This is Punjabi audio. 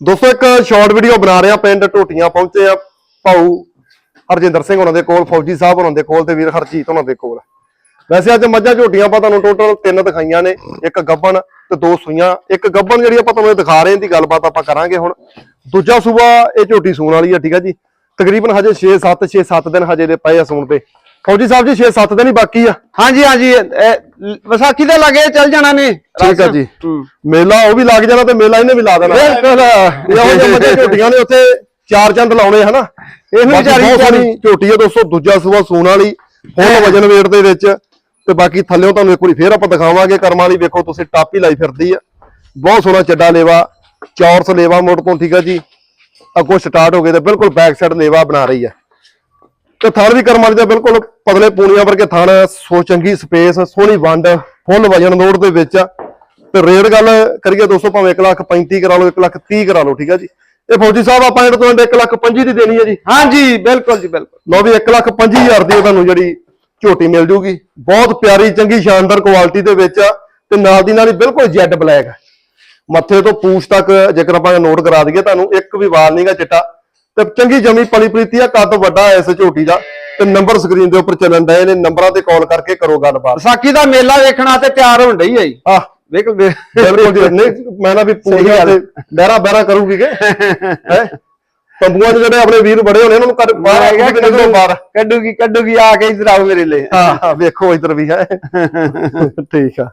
ਦੋਸਤੋ, ਇੱਕ ਸ਼ਾਰਟ ਵੀਡੀਓ ਬਣਾ ਰਹੇ ਆ ਪਿੰਡ ਟੋਟੀਆਂ ਪਹੁੰਚੇ ਆ ਭਾਊ ਹਰਜਿੰਦਰ ਸਿੰਘ ਉਹਨਾਂ ਦੇ ਕੋਲ, ਫੌਜੀ ਸਾਹਿਬ ਉਹਨਾਂ ਦੇ ਕੋਲ ਤੇ ਵੀਰ ਹਰਜੀਤ ਉਹਨਾਂ ਦੇ ਕੋਲ। ਵੈਸੇ ਅੱਜ ਮੱਝਾਂ ਝੋਟੀਆਂ ਆਪਾਂ ਤੁਹਾਨੂੰ ਟੋਟਲ ਤਿੰਨ ਦਿਖਾਈਆਂ ਨੇ, ਇੱਕ ਗੱਬਣ ਤੇ ਦੋ ਸੂਈਆਂ। ਇੱਕ ਗੱਬਣ ਜਿਹੜੀ ਆਪਾਂ ਤੁਹਾਨੂੰ ਦਿਖਾ ਰਹੇ ਹਾਂ ਦੀ ਗੱਲਬਾਤ ਆਪਾਂ ਕਰਾਂਗੇ ਹੁਣ। ਦੂਜਾ ਸੂਬਾ ਇਹ ਝੋਟੀ ਸੂਣ ਵਾਲੀ ਆ, ਠੀਕ ਆ ਜੀ। ਤਕਰੀਬਨ ਹਜੇ 6 7 6 7 ਦਿਨ ਹਜੇ ਦੇ ਪਏ ਆ ਸੂਣ ਤੇ। ਫੌਜੀ ਸਾਹਿਬ ਜੀ 6 7 ਦਿਨ ਹੀ ਬਾਕੀ ਆ। ਹਾਂਜੀ ਹਾਂਜੀ ਇਹ- ਵਿਸਾਖੀ ਦੇ ਲਾਗੇ ਚੱਲ ਜਾਣਾ ਨੇ। ਠੀਕ ਆ ਜੀ। ਮੇਲਾ ਉਹ ਵੀ ਲੱਗ ਜਾਣਾ ਤੇ ਮੇਲਾ ਇਹਨੇ ਵੀ ਲਾ ਦੇਣਾ। ਬਿਲਕੁਲ। ਇਹੋ ਜਿਹੇ ਮੱਝਾਂ ਝੋਟੀਆਂ ਨੇ ਉੱਥੇ ਚਾਰ ਚੰਦ ਲਾਉਣੇ ਹਨਾ? ਇਹ ਵੀ ਬਾਕੀ ਵਿਚਾਰੀ ਸੋਹਣੀ ਝੋਟੀ ਹੈ ਦੋਸਤੋ ਦੂਜਾ ਸੂਆ ਸੂਣ ਵਾਲੀ ਫੁੱਲ ਵਜਨ ਵੇਟ ਦੇ ਵਿੱਚ। ਤੇ ਬਾਕੀ ਥੱਲਿਓਂ ਤੁਹਾਨੂੰ ਇੱਕ ਵਾਰੀ ਫੇਰ ਆਪਾਂ ਦਿਖਾਵਾਂਗੇ ਕਰਮਾਂ ਵਾਲੀ ਵੇਖੋ ਤੁਸੀਂ ਟਾਪੀ ਲਾਈ ਫਿਰਦੀ ਆ। ਬਹੁਤ ਸੋਹਣਾ ਚੱਡਾ ਲੇਵਾ ਚੌਰਸ ਲੇਵਾ ਮੋੜ ਤੋਂ ਠੀਕ ਆ ਜੀ। ਅੱਗੋਂ ਸਟਾਰਟ ਹੋ ਗਏ ਤੇ ਬਿਲਕੁਲ ਬੈਕ ਸਾਈਡ ਲੇਵਾ ਬਣਾ ਰਹੀ ਆ। ਤੇ ਥਣ ਵੀ ਕਰਮਾਂ ਵਾਲੀ ਦਾ ਬਿਲਕੁਲ ਪਤਲੇ ਪੂਣੀਆਂ ਵਰਗੇ ਥਣ ਸੋ ਚੰਗੀ ਸਪੇਸ ਸੋਹਣੀ ਵੰਡ ਫੁੱਲ ਵਜਨ ਲੋਡ ਦੇ ਵਿੱਚ। ਆ ਤੇ ਰੇਟ ਗੱਲ ਕਰੀਏ ਦੋਸਤੋ ਭਾਵੇਂ 1 ਲੱਖ 35 ਕਰਾ ਲਓ 1 ਲੱਖ 30 ਕਰਾ ਲਓ ਠੀਕ ਆ ਜੀ? ਇਹ ਫੌਜੀ ਸਾਹਿਬ ਆਪਾਂ ਇਹਨਾਂ ਤੋਂ 1 ਲੱਖ 25 ਦੀ ਦੇਣੀ ਹੈ ਜੀ। ਹਾਂਜੀ ਬਿਲਕੁਲ ਜੀ ਬਿਲਕੁਲ। ਲਓ ਵੀ 1 ਲੱਖ 25 ਹਜ਼ਾਰ ਦੀ ਤੁਹਾਨੂੰ ਜਿਹੜੀ ਝੋਟੀ ਮਿਲ ਜੂਗੀ। ਬਹੁਤ ਪਿਆਰੀ ਚੰਗੀ ਸ਼ਾਨਦਾਰ ਕੁਆਲਿਟੀ ਦੇ ਵਿੱਚ। ਆ ਤੇ ਨਾਲ ਦੀ ਨਾਲ ਹੀ ਬਿਲਕੁਲ ਜੈਡ ਬਲੈਕ ਮੱਥੇ ਤੋਂ ਪੂਛ ਤੱਕ ਜੇਕਰ ਆਪਾਂ ਨੋਟ ਕਰਾ ਦਈਏ ਤੁਹਾਨੂੰ ਇੱਕ ਵੀ ਵਾਲ ਨਹੀਂਗਾ ਚਿੱਟਾ। ਤੇ ਚੰਗੀ ਜਮੀ ਪਲੀ ਪ੍ਰੀਤੀ ਆ ਕੱਦ ਵੱਡਾ ਇਸ ਝੋਟੀ ਦਾ। ਤੇ ਨੰਬਰ ਸਕਰੀਨ ਦੇ ਉੱਪਰ ਚੱਲਣ ਡਏ ਨੇ ਨੰਬਰਾਂ ਤੇ ਕਾਲ ਕਰਕੇ ਕਰੋ ਗੱਲਬਾਤ। ਵਿਸਾਖੀ ਦਾ ਮੇਲਾ ਵੇਖਣਾ ਤੇ ਤਿਆਰ ਹੋਣ ਡਈ ਹੈ ਜੀ। ਆਹ ਵੇਖ ਬਿਲਕੁਲ ਜੀ ਨਹੀਂ ਮੈਂ ਨਾ ਵੀ ਪੂਰੀਆਂ। ਤੇ ਬਹਿਰਾ ਬਹਿਰਾ ਕਰੂਗੀ ਕਿ? ਹੈ? ਤੰਬੂਆਂ ਜਿਹੜੇ ਆਪਣੇ ਵੀਰ ਬੜੇ ਹੋਣੇ ਉਹਨਾਂ ਨੂੰ ਕਰ ਬਾਹਰ ਆ ਕੇ ਨਿਕਲੋ ਬਾਹਰ। ਕੱਢੂਗੀ ਕੱਢੂਗੀ ਆ ਕੇ ਇਧਰ ਆਓ ਮੇਰੇ ਲਈ। ਹਾਂ ਵੇਖੋ ਇਧਰ ਵੀ ਹੈ। ਠੀਕ ਆ।